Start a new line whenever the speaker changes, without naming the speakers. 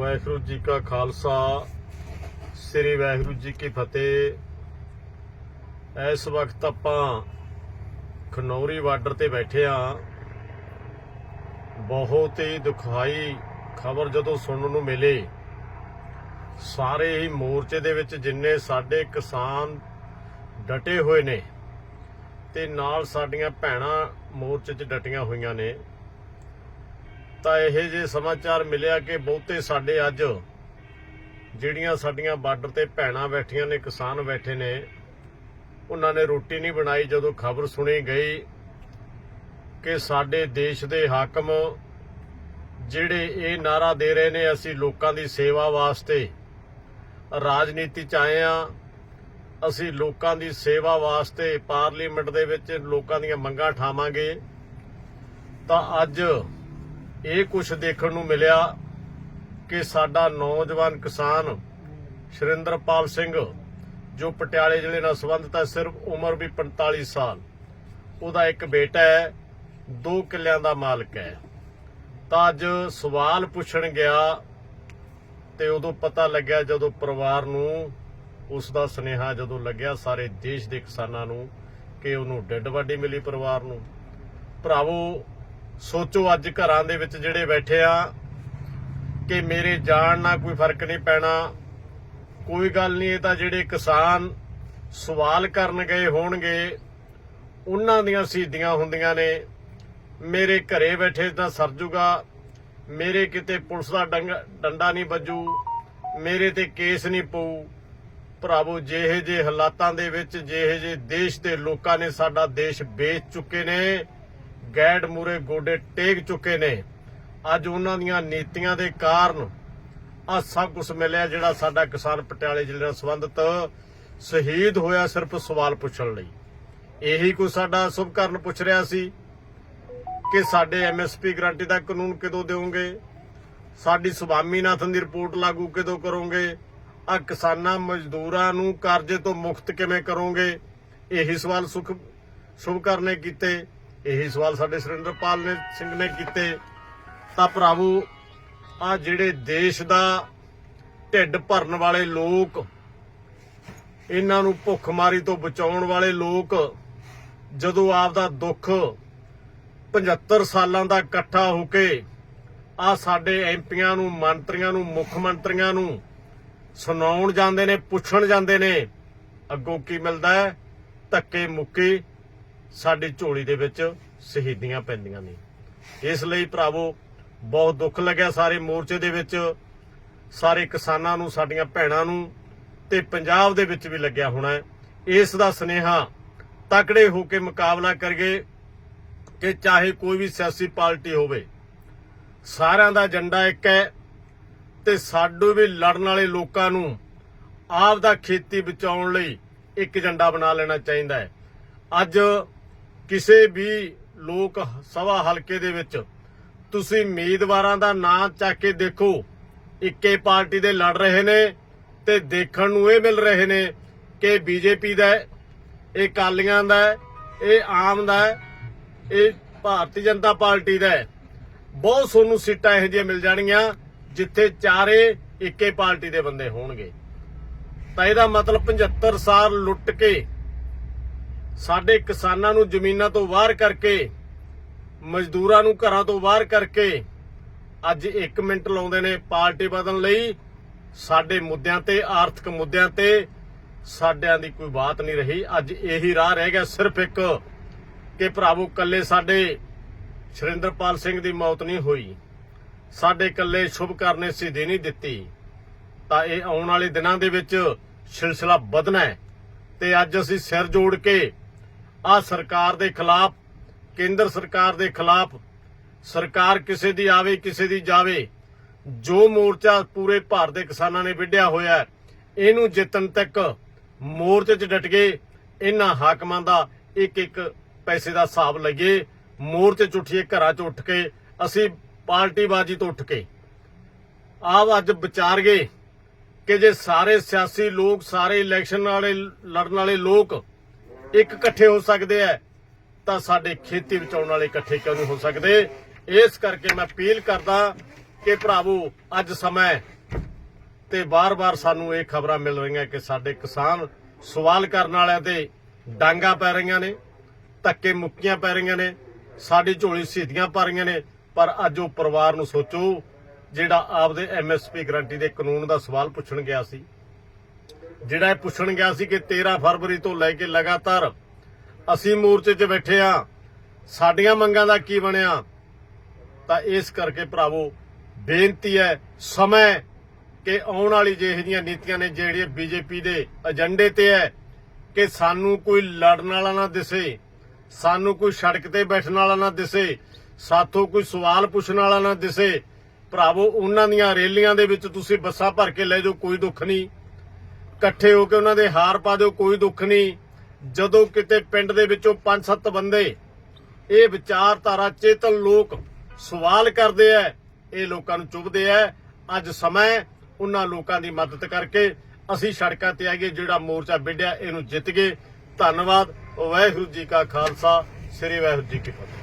ਵਾਹਿਗੁਰੂ ਜੀ ਕਾ ਖਾਲਸਾ, ਸ੍ਰੀ ਵਾਹਿਗੁਰੂ ਜੀ ਕੀ ਫਤਿਹ। ਇਸ ਵਕਤ ਆਪਾਂ ਖਨੌਰੀ ਬਾਰਡਰ ਤੇ ਬੈਠੇ ਆ ਬਹੁਤ ਹੀ ਦੁਖਾਈ ਖਬਰ ਜਦੋਂ ਸੁਣਨ ਨੂੰ ਮਿਲੀ। ਸਾਰੇ ਹੀ ਮੋਰਚੇ ਦੇ ਵਿੱਚ ਜਿੰਨੇ ਸਾਡੇ ਕਿਸਾਨ ਡਟੇ ਹੋਏ ਨੇ ਤੇ ਨਾਲ ਸਾਡੀਆਂ ਭੈਣਾਂ ਮੋਰਚੇ 'ਚ ਡਟੀਆਂ ਹੋਈਆਂ ਨੇ। ਤਾਂ ਇਹ ਜੇ ਸਮਾਚਾਰ ਮਿਲਿਆ ਕਿ ਬਹੁਤੇ ਸਾਡੇ ਅੱਜ ਜਿਹੜੀਆਂ ਸਾਡੀਆਂ ਬਾਰਡਰ ਤੇ ਭੈਣਾਂ ਬੈਠੀਆਂ ਨੇ, ਕਿਸਾਨ ਬੈਠੇ ਨੇ, ਉਹਨਾਂ ਨੇ ਰੋਟੀ ਨਹੀਂ ਬਣਾਈ ਜਦੋਂ ਖਬਰ ਸੁਣੀ ਗਈ ਕਿ ਸਾਡੇ ਦੇਸ਼ ਦੇ ਹਾਕਮ ਜਿਹੜੇ ਇਹ ਨਾਰਾ ਦੇ ਰਹੇ ਨੇ, ਅਸੀਂ ਲੋਕਾਂ ਦੀ ਸੇਵਾ ਵਾਸਤੇ ਰਾਜਨੀਤੀ ਚ ਆਏ ਆ ਅਸੀਂ ਲੋਕਾਂ ਦੀ ਸੇਵਾ ਵਾਸਤੇ ਪਾਰਲੀਮੈਂਟ ਦੇ ਵਿੱਚ ਲੋਕਾਂ ਦੀਆਂ ਮੰਗਾਂ ਠਾਵਾਂਗੇ, ਤਾਂ ਅੱਜ ਇਹ ਕੁਝ ਦੇਖਣ ਨੂੰ ਮਿਲਿਆ ਕਿ ਸਾਡਾ ਨੌਜਵਾਨ ਕਿਸਾਨ ਸ਼ਰਿੰਦਰਪਾਲ ਸਿੰਘ, ਜੋ ਪਟਿਆਲੇ ਜ਼ਿਲ੍ਹੇ ਨਾਲ ਸੰਬੰਧਿਤ ਹੈ, ਸਿਰਫ ਉਮਰ ਵੀ 45 ਸਾਲ। ਉਹਦਾ ਇੱਕ ਬੇਟਾ ਹੈ, ਦੋ ਕਿੱਲਿਆਂ ਦਾ ਮਾਲਕ ਹੈ। ਤਾਂ ਅੱਜ ਸਵਾਲ ਪੁੱਛਣ ਗਿਆ ਤੇ ਉਦੋਂ ਪਤਾ ਲੱਗਿਆ ਜਦੋਂ ਪਰਿਵਾਰ ਨੂੰ ਉਸ ਦਾ ਸੁਨੇਹਾ ਜਦੋਂ ਲੱਗਿਆ ਸਾਰੇ ਦੇਸ਼ ਦੇ ਕਿਸਾਨਾਂ ਨੂੰ ਕਿ ਉਹਨੂੰ ਡੈੱਡ ਬਾਡੀ ਮਿਲੀ ਪਰਿਵਾਰ ਨੂੰ। ਭਰਾਵੋ ਸੋਚੋ ਅੱਜ ਘਰਾਂ ਦੇ ਵਿੱਚ ਜਿਹੜੇ ਬੈਠੇ ਆ ਕਿ ਮੇਰੇ ਜਾਣ ਨਾਲ ਕੋਈ ਫ਼ਰਕ ਨਹੀਂ ਪੈਣਾ। ਕੋਈ ਗੱਲ ਨਹੀਂ, ਇਹ ਤਾਂ ਜਿਹੜੇ ਕਿਸਾਨ ਸਵਾਲ ਕਰਨ ਗਏ ਹੋਣਗੇ, ਉਹਨਾਂ ਦੀਆਂ ਸਿੱਧੀਆਂ ਹੁੰਦੀਆਂ ਨੇ। ਮੇਰੇ ਘਰੇ ਬੈਠੇ ਤਾਂ ਸਰ ਜੂਗਾ, ਮੇਰੇ ਕਿਤੇ ਪੁਲਿਸ ਦਾ ਡੰਗ- ਡੰਡਾ ਨਹੀਂ ਵੱਜੂ, ਮੇਰੇ ਤੇ ਕੇਸ ਨਹੀਂ ਪਊ। ਭਰਾਵੋ, ਜਿਹੇ ਜੇ ਹਾਲਾਤਾਂ ਦੇ ਵਿੱਚ, ਜਿਹੇ ਜੇ ਦੇਸ਼ ਦੇ ਲੋਕਾਂ ਨੇ ਸਾਡਾ ਦੇਸ਼ ਵੇਚ ਚੁੱਕੇ ਨੇ ਗੈਡ ਮੂਰੇ ਗੋਡੇ ਟੇਕ ਚੁੱਕੇ ਨੇ। ਅੱਜ ਉਹਨਾਂ ਦੀਆਂ ਨੀਤੀਆਂ ਦੇ ਕਾਰਨ ਆ ਸਭ ਕੁਝ ਮਿਲਿਆ ਜਿਹੜਾ ਸਾਡਾ ਕਿਸਾਨ ਪਟਿਆਲੇ ਜ਼ਿਲ੍ਹੇ ਨਾਲ ਸੰਬੰਧਿਤ ਸ਼ਹੀਦ ਹੋਇਆ ਸਿਰਫ ਸਵਾਲ ਪੁੱਛਣ ਲਈ। ਇਹੀ ਕੋਈ ਸਾਡਾ ਸ਼ੁਭ ਕਰਨ ਪੁੱਛ ਰਿਹਾ ਸੀ ਕਿ ਸਾਡੇ ਐਮਐਸਪੀ ਗਰੰਟੀ ਦਾ ਕਾਨੂੰਨ ਕਦੋਂ ਦਿਓਗੇ ਸਾਡੀ ਸੁਭਾਮੀਨਾਥਨ ਦੀ ਰਿਪੋਰਟ ਲਾਗੂ ਕਦੋਂ ਕਰੋਗੇ? ਆ ਕਿਸਾਨਾਂ ਮਜ਼ਦੂਰਾਂ ਨੂੰ ਕਰਜ਼ੇ ਤੋਂ ਮੁਕਤ ਕਿਵੇਂ ਕਰੋਗੇ? ਇਹੀ ਸਵਾਲ ਸੁਖ ਸ਼ੁਭਕਰ ਨੇ ਕੀਤੇ। ਇਹੀ ਸਵਾਲ ਸਾਡੇ ਸੁਰਿੰਦਰਪਾਲ ਨੇ, ਸਿੰਘ ਨੇ ਕੀਤੇ। ਤਾਂ ਭਰਾਵੋ ਆ ਜਿਹੜੇ ਦੇਸ਼ ਦਾ ਢਿੱਡ ਭਰਨ ਵਾਲੇ ਲੋਕ, ਇਹਨਾਂ ਨੂੰ ਭੁੱਖਮਾਰੀ ਤੋਂ ਬਚਾਉਣ ਵਾਲੇ ਲੋਕ, ਜਦੋਂ ਆਪ ਦਾ ਦੁੱਖ 75 ਸਾਲਾਂ ਦਾ ਇਕੱਠਾ ਹੋ ਕੇ ਆ ਸਾਡੇ ਐਮਪੀਆਂ ਨੂੰ, ਮੰਤਰੀਆਂ ਨੂੰ, ਮੁੱਖ ਮੰਤਰੀਆਂ ਨੂੰ ਸੁਣਾਉਣ ਜਾਂਦੇ ਨੇ, ਪੁੱਛਣ ਜਾਂਦੇ ਨੇ, ਅੱਗੋਂ ਕੀ ਮਿਲਦਾ ਹੈ? ਧੱਕੇ ਮੁੱਕੇ ਸਾਡੀ ਝੋਲੀ ਦੇ ਵਿੱਚ ਸ਼ਹੀਦੀਆਂ ਪੈਂਦੀਆਂ ਨੇ। ਇਸ ਲਈ ਭਰਾਵੋ, ਬਹੁਤ ਦੁੱਖ ਲੱਗਿਆ ਸਾਰੇ ਮੋਰਚੇ ਦੇ ਵਿੱਚ, ਸਾਰੇ ਕਿਸਾਨਾਂ ਨੂੰ, ਸਾਡੀਆਂ ਭੈਣਾਂ ਨੂੰ, ਤੇ ਪੰਜਾਬ ਦੇ ਵਿੱਚ ਵੀ ਲੱਗਿਆ ਹੋਣਾ ਇਸ ਦਾ ਸਨੇਹਾ ਤਕੜੇ ਹੋ ਕੇ ਮੁਕਾਬਲਾ ਕਰੀਏ ਕਿ ਚਾਹੇ ਕੋਈ ਵੀ ਸਿਆਸੀ ਪਾਰਟੀ ਹੋਵੇ, ਸਾਰਿਆਂ ਦਾ ਏਜੰਡਾ ਇੱਕ ਹੈ ਤੇ ਸਾਡੇ ਵੀ ਲੜਨ ਵਾਲੇ ਲੋਕਾਂ ਨੂੰ ਆਪ ਦਾ ਖੇਤੀ ਬਚਾਉਣ ਲਈ ਇੱਕ ਏਜੰਡਾ ਬਣਾ ਲੈਣਾ ਚਾਹੀਦਾ ਹੈ। ਅੱਜ ਕਿਸੇ ਵੀ ਲੋਕ ਸਭਾ ਹਲਕੇ ਦੇ ਵਿੱਚ ਤੁਸੀਂ ਉਮੀਦਵਾਰਾਂ ਦਾ ਨਾਂ ਚੱਕ ਕੇ ਦੇਖੋ। ਇੱਕੇ ਪਾਰਟੀ ਦੇ ਲੜ ਰਹੇ ਨੇ ਤੇ ਦੇਖਣ ਨੂੰ ਇਹ ਮਿਲ ਰਹੇ ਨੇ ਕਿ ਬੀਜੇਪੀ ਦਾ ਇਹ ਕਾਲੀਆਂ ਦਾ ਇਹ ਆਮ ਦਾ ਇਹ ਭਾਰਤੀ ਜਨਤਾ ਪਾਰਟੀ ਦਾ ਬਹੁਤ ਸੋਨੂੰ ਸੀਟਾਂ ਇਹੋ ਜਿਹੀਆਂ ਮਿਲ ਜਾਣਗੀਆਂ ਜਿੱਥੇ ਚਾਰੇ ਇੱਕੇ ਪਾਰਟੀ ਦੇ ਬੰਦੇ ਹੋਣਗੇ। ਤਾਂ ਇਹਦਾ ਮਤਲਬ 75 ਸਾਲ ਲੁੱਟ ਕੇ ਸਾਡੇ ਕਿਸਾਨਾਂ ਨੂੰ ਜ਼ਮੀਨਾਂ ਤੋਂ ਬਾਹਰ ਕਰਕੇ, ਮਜ਼ਦੂਰਾਂ ਨੂੰ ਘਰਾਂ ਤੋਂ ਬਾਹਰ ਕਰਕੇ ਅੱਜ 1 ਮਿੰਟ ਲਾਉਂਦੇ ਨੇ ਪਾਰਟੀ ਬਦਲਣ ਲਈ। ਸਾਡੇ ਮੁੱਦਿਆਂ ਤੇ, ਆਰਥਿਕ ਮੁੱਦਿਆਂ ਤੇ ਸਾਡਿਆਂ ਦੀ ਕੋਈ ਬਾਤ ਨਹੀਂ ਰਹੀ। ਅੱਜ ਇਹੀ ਰਾਹ ਰਹਿ ਗਿਆ ਸਿਰਫ ਇੱਕ ਕਿ ਭਰਾਵੋ ਕੱਲੇ ਸਾਡੇ ਸ਼ਰਿੰਦਰਪਾਲ ਸਿੰਘ ਦੀ ਮੌਤ ਨਹੀਂ ਹੋਈ। ਸਾਡੇ ਕੱਲੇ ਸ਼ੁਭ ਕਰਨੇ ਸਿੱਧੀ ਨਹੀਂ ਦਿੱਤੀ। ਤਾਂ ਇਹ ਆਉਣ ਵਾਲੇ ਦਿਨਾਂ ਦੇ ਵਿੱਚ ਸਿਲਸਿਲਾ ਵਧਣਾ ਹੈ ਤੇ ਅੱਜ ਅਸੀਂ ਸਿਰ ਜੋੜ ਕੇ ਆ ਸਰਕਾਰ ਦੇ ਖਿਲਾਫ, ਕੇਂਦਰ ਸਰਕਾਰ ਦੇ ਖਿਲਾਫ, ਸਰਕਾਰ ਕਿਸੇ ਦੀ ਆਵੇ, ਕਿਸੇ ਦੀ ਜਾਵੇ, ਜੋ ਮੋਰਚਾ ਪੂਰੇ ਭਾਰਤ ਦੇ ਕਿਸਾਨਾਂ ਨੇ ਵਿੱਢਿਆ ਹੋਇਆ ਇਹਨੂੰ ਜਿੱਤਣ ਤੱਕ ਮੋਰਚੇ 'ਚ ਡਟ ਗਏ, ਇਹਨਾਂ ਹਾਕਮਾਂ ਦਾ ਇੱਕ ਇੱਕ ਪੈਸੇ ਦਾ ਹਿਸਾਬ ਲਈਏ, ਮੋਰਚੇ 'ਚ ਉੱਠੀਏ, ਘਰਾਂ 'ਚ ਉੱਠ ਕੇ, ਅਸੀਂ ਪਾਰਟੀਬਾਜ਼ੀ ਤੋਂ ਉੱਠ ਕੇ। ਆਪ ਅੱਜ ਵਿਚਾਰ ਗਏ ਕਿ ਜੇ ਸਾਰੇ ਸਿਆਸੀ ਲੋਕ, ਸਾਰੇ ਇਲੈਕਸ਼ਨ ਵਾਲੇ ਲੜਨ ਵਾਲੇ ਲੋਕ ਇੱਕ ਇਕੱਠੇ ਹੋ ਸਕਦੇ ਆ, ਤਾਂ ਸਾਡੇ ਖੇਤੀ ਬਚਾਉਣ ਵਾਲੇ ਇਕੱਠੇ ਕਿਉਂ ਨਹੀਂ ਹੋ ਸਕਦੇ? ਇਸ ਕਰਕੇ ਮੈਂ ਅਪੀਲ ਕਰਦਾ ਕਿ ਭਰਾਵੋ, ਅੱਜ ਸਮਾਂ ਤੇ ਬਾਰ-ਬਾਰ ਸਾਨੂੰ ਇਹ ਖਬਰਾਂ ਮਿਲ ਰਹੀਆਂ ਕਿ ਸਾਡੇ ਕਿਸਾਨ ਸਵਾਲ ਕਰਨ ਵਾਲਿਆਂ ਤੇ ਡਾਂਗਾ ਪੈ ਰਹੀਆਂ ਨੇ, ਧੱਕੇ ਮੁੱਕੀਆਂ ਪੈ ਰਹੀਆਂ ਨੇ, ਸਾਡੀ ਝੋਲੀ ਸਿੱਧੀਆਂ ਪਾ ਰਹੀਆਂ ਨੇ, ਪਰ ਅੱਜ ਉਹ ਪਰਿਵਾਰ ਨੂੰ ਸੋਚੋ, ਜਿਹੜਾ ਆਪਦੇ ਐਮਐਸਪੀ ਗਰੰਟੀ ਦੇ ਕਾਨੂੰਨ ਦਾ ਸਵਾਲ ਪੁੱਛਣ ਗਿਆ ਸੀ। ਜਿਹੜਾ ਇਹ ਪੁੱਛਣ ਗਿਆ ਸੀ ਕਿ 13 ਫਰਵਰੀ ਤੋਂ ਲੈ ਕੇ ਲਗਾਤਾਰ ਅਸੀਂ ਮੋਰਚੇ 'ਚ ਬੈਠੇ ਆ ਸਾਡੀਆਂ ਮੰਗਾਂ ਦਾ ਕੀ ਬਣਿਆ? ਤਾਂ ਇਸ ਕਰਕੇ ਭਰਾਵੋ, ਬੇਨਤੀ ਹੈ, ਸਮੇਂ ਕਿ ਆਉਣ ਵਾਲੀ ਜਿਹੇ ਜਿਹੀਆਂ ਨੀਤੀਆਂ ਨੇ ਜਿਹੜੀਆਂ ਬੀਜੇਪੀ ਦੇ ਏਜੰਡੇ ਤੇ ਹੈ, ਕਿ ਸਾਨੂੰ ਕੋਈ ਲੜਨ ਵਾਲਾ ਨਾ ਦਿਸੇ, ਸਾਨੂੰ ਕੋਈ ਸੜਕ ਤੇ ਬੈਠਣ ਵਾਲਾ ਨਾ ਦਿਸੇ, ਸਾਥੋਂ ਕੋਈ ਸਵਾਲ ਪੁੱਛਣ ਵਾਲਾ ਨਾ ਦਿਸੇ। ਭਰਾਵੋ, ਉਹਨਾਂ ਦੀਆਂ ਰੈਲੀਆਂ ਦੇ ਵਿੱਚ ਤੁਸੀਂ ਬੱਸਾਂ ਭਰ ਕੇ ਲੈ ਜਾਓ, ਕੋਈ ਦੁੱਖ ਨਹੀਂ। ਇਕੱਠੇ ਹੋ ਕੇ ਉਹਨਾਂ ਦੇ ਹਾਰ ਪਾ ਦਿਓ, ਕੋਈ ਦੁੱਖ ਨਹੀਂ। ਜਦੋਂ ਕਿਤੇ ਪਿੰਡ ਦੇ ਵਿੱਚੋਂ 5-7 ਬੰਦੇ ਇਹ ਵਿਚਾਰਧਾਰਾ ਚੇਤਨ ਲੋਕ ਸਵਾਲ ਕਰਦੇ ਐ ਇਹ ਲੋਕਾਂ ਨੂੰ ਚੁਭਦੇ ਐ ਅੱਜ ਸਮਾਂ ਉਹਨਾਂ ਲੋਕਾਂ ਦੀ ਮਦਦ ਕਰਕੇ ਅਸੀਂ ਸੜਕਾਂ ਤੇ ਆਈਏ, ਜਿਹੜਾ ਮੋਰਚਾ ਵਿੱਢਿਆ, ਇਹਨੂੰ ਜਿੱਤ ਗਏ। ਧੰਨਵਾਦ, ਵਾਹਿਗੁਰੂ ਜੀ ਕਾ ਖਾਲਸਾ, ਸ੍ਰੀ ਵਾਹਿਗੁਰੂ ਜੀ ਕੀ ਫਤਿਹ।